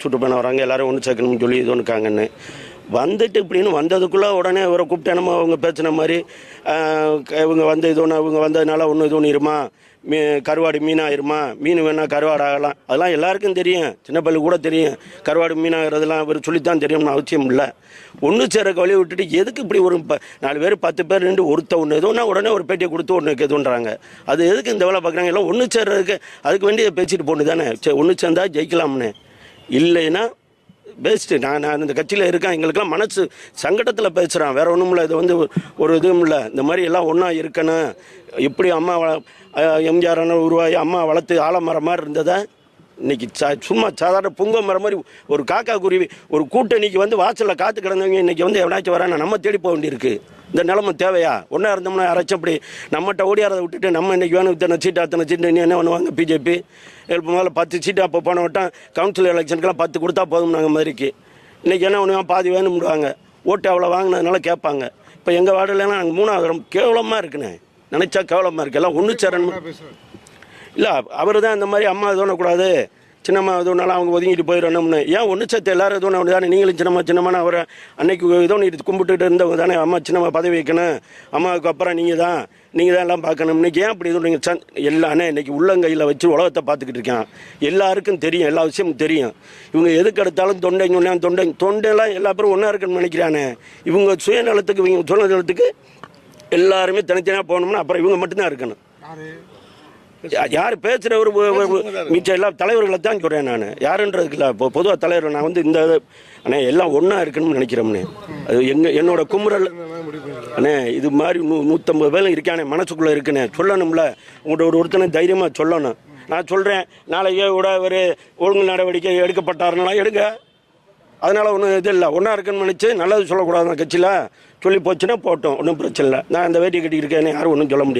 சுற்றுப்பயணம் வராங்க எல்லாரும் ஒன்று சேர்க்கணும்னு சொல்லி இது ஒன்றுக்காங்கன்னு வந்துட்டு இப்படின்னு வந்ததுக்குள்ளே உடனே இவரை கூப்பிட்டு நம்ம அவங்க பேசின மாதிரி இவங்க வந்து இது ஒன்று இவங்க வந்ததுனால ஒன்று இது ஒன்று இருமா? மீ கருவாடு மீனாயிருமா? மீன் வேணால் கருவாடு ஆகலாம். அதெல்லாம் எல்லாருக்கும் தெரியும். சின்ன பள்ளி கூட தெரியும். கருவாடு மீனாகிறதெல்லாம் இவர் சொல்லித்தான் தெரியும்னு அவசியம் இல்லை. ஒன்று சேர வழி விட்டுட்டு எதுக்கு இப்படி ஒரு ப- நாலு பேர் பத்து பேர் ரெண்டு ஒருத்த ஒன்று எதுவும்னா உடனே ஒரு பேட்டியை கொடுத்து ஒன்று எதுன்றாங்க அது எதுக்கு இந்த வேலை பார்க்குறாங்க? எல்லாம் ஒன்று சேர்றதுக்கு அதுக்கு வேண்டிய பேசிட்டு போகணும் தானே ஒன்று சேர்ந்தா ஜெயிக்கலாம்னு. இல்லைன்னா பெஸ்ட்டு நான் நான் இந்த கட்சியில் இருக்கேன். எங்களுக்கெல்லாம் மனசு சங்கடத்தில் பேசுகிறேன் வேறு ஒன்றும் இல்லை. இது வந்து ஒரு- இதுவும் இல்லை. இந்த மாதிரி எல்லாம் ஒன்றா இருக்கணும். இப்படி அம்மா வள- எம்ஜிஆர் அண்ணன் உருவாகி அம்மா வளர்த்து ஆலமரம் மாதிரி இருந்ததை இன்றைக்கி சா சும்மா சாதாரண புங்க மரம் மாதிரி ஒரு காக்கா குருவி ஒரு கூட்டணிக்கு வந்து வாசலில் காத்து கிடந்தவங்க இன்னைக்கு வந்து எவனாச்சும் வரானா நம்ம தேடி போக வேண்டியிருக்கு. இந்த நிலைமை தேவையா? ஒன்றா இருந்தோம்னா யாராச்சும் அப்படி நம்மகிட்ட ஓடியாரதை விட்டுட்டு நம்ம இன்னைக்கு வேணும் இத்தனை சீட்டு அத்தனை சீட்டு நீ என்ன பண்ணுவாங்க? பிஜேபி இப்போ முதல்ல பத்து சீட்டு அப்போ போன வட்டம் கவுன்சில் எலெக்ஷனுக்கெல்லாம் பத்து கொடுத்தா போதும் நாங்கள் மாதிரிக்கு. இன்றைக்கி என்ன பண்ணுவாங்க? பாதி வேணும்டுவாங்க ஓட்டு அவ்வளோ வாங்கினதுனால கேட்பாங்க. இப்போ எங்கள் வார்டுலலாம் நாங்கள் மூணாவது கேவலமாக இருக்குண்ணே. நினச்சா கேவலமாக இருக்கு. எல்லாம் ஒன்று சேரணும்? இல்லை அவர் தான் இந்த மாதிரி அம்மா தோணக்கூடாது சின்னம்மா எதுனாலும் அவங்க ஒதுங்கிட்டு போயிடணும்னு. ஏன் ஒன்று சேர்த்து எல்லாரும் எதுவும் ஒன்று தானே? நீங்களும் சின்னம்மா சின்னம்மா அவரை அன்னைக்கு இதோ நீ கும்பிட்டுட்டு இருந்தவங்க தானே. அம்மா சின்னம்மா பதவி வைக்கணும். அம்மாவுக்கு அப்புறம் நீங்கள் தான் நீங்கள் தான் எல்லாம் பார்க்கணும். இன்னைக்கு ஏன் அப்படி எதுவும் நீங்கள் சந் எல்லானே இன்றைக்கி உள்ளங்கையில் வச்சு உலகத்தை பார்த்துக்கிட்டு இருக்கான். எல்லாருக்கும் தெரியும் எல்லா விஷயமும் தெரியும். இவங்க எதுக்கு எடுத்தாலும் தொண்டை சொன்னா தொண்டை தொண்டையெல்லாம் எல்லா பேரும் ஒன்றா இருக்குன்னு நினைக்கிறானே. இவங்க சுயநலத்துக்கு இவங்க சுயநலத்துக்கு எல்லாருமே தனித்தனியாக போகணும்னா அப்புறம் இவங்க மட்டும்தான் இருக்கணும். யார் பேசுகிறவர் மிச்சம் எல்லா தலைவர்களை தான் சொல்கிறேன் நான். யாருன்றதுக்கு இல்லை. இப்போ பொதுவாக தலைவர் நான் வந்து இந்த அண்ணே எல்லாம் ஒன்றா இருக்கணும்னு நினைக்கிறோம்னே. அது எங்கள் என்னோட குமுறல் அண்ணே இது மாதிரி நூ நூற்றம்பது பேர் இருக்கானே மனசுக்குள்ளே இருக்குண்ணே சொல்லணும்ல. உங்கள்கிட்ட ஒரு ஒருத்தனை தைரியமாக சொல்லணும். நான் சொல்கிறேன் நாளைக்கே கூட ஒரு ஒழுங்கு நடவடிக்கை எடுக்கப்பட்டாருன்னா எடுங்க. அதனால் ஒன்றும் இது இல்லை. ஒன்றா இருக்குன்னு நினச்சி நல்லது சொல்லக்கூடாது கட்சியில் சொல்லி போச்சுன்னா போட்டோம். ஒன்றும் பிரச்சனை இல்லை. நான் இந்த வேட்டி கட்டிக்கிட்டு இருக்கேன்னு யாரும் ஒன்றும் சொல்ல முடியாது.